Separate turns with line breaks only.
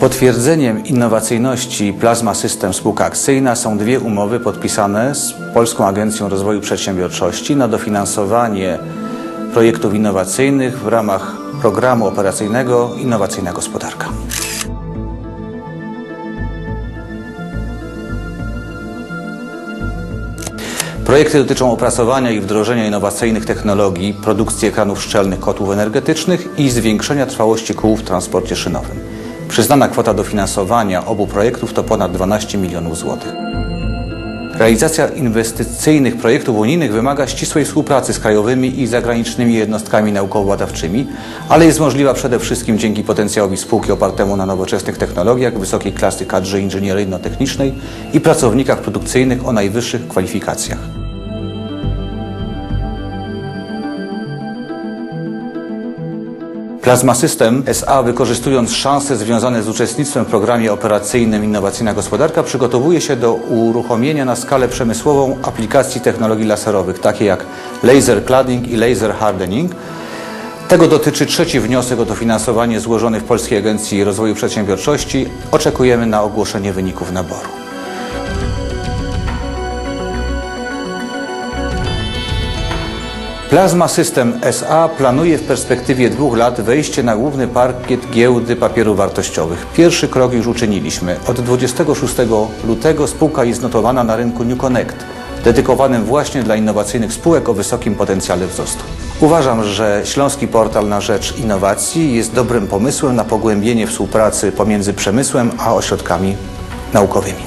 Potwierdzeniem innowacyjności Plasma System spółka akcyjna są dwie umowy podpisane z Polską Agencją Rozwoju Przedsiębiorczości na dofinansowanie projektów innowacyjnych w ramach programu operacyjnego Innowacyjna Gospodarka. Projekty dotyczą opracowania i wdrożenia innowacyjnych technologii, produkcji ekranów szczelnych kotłów energetycznych i zwiększenia trwałości kół w transporcie szynowym. Przyznana kwota dofinansowania obu projektów to ponad 12 milionów złotych. Realizacja inwestycyjnych projektów unijnych wymaga ścisłej współpracy z krajowymi i zagranicznymi jednostkami naukowo-badawczymi, ale jest możliwa przede wszystkim dzięki potencjałowi spółki opartemu na nowoczesnych technologiach, wysokiej klasy kadrze inżynieryjno-technicznej i pracownikach produkcyjnych o najwyższych kwalifikacjach. Plasma System SA, wykorzystując szanse związane z uczestnictwem w programie operacyjnym Innowacyjna Gospodarka, przygotowuje się do uruchomienia na skalę przemysłową aplikacji technologii laserowych, takie jak laser cladding i laser hardening. Tego dotyczy trzeci wniosek o dofinansowanie złożony w Polskiej Agencji Rozwoju Przedsiębiorczości. Oczekujemy na ogłoszenie wyników naboru. Plasma System SA planuje w perspektywie dwóch lat wejście na główny parkiet giełdy papierów wartościowych. Pierwszy krok już uczyniliśmy. Od 26 lutego spółka jest notowana na rynku New Connect, dedykowanym właśnie dla innowacyjnych spółek o wysokim potencjale wzrostu. Uważam, że Śląski Portal na Rzecz Innowacji jest dobrym pomysłem na pogłębienie współpracy pomiędzy przemysłem a ośrodkami naukowymi.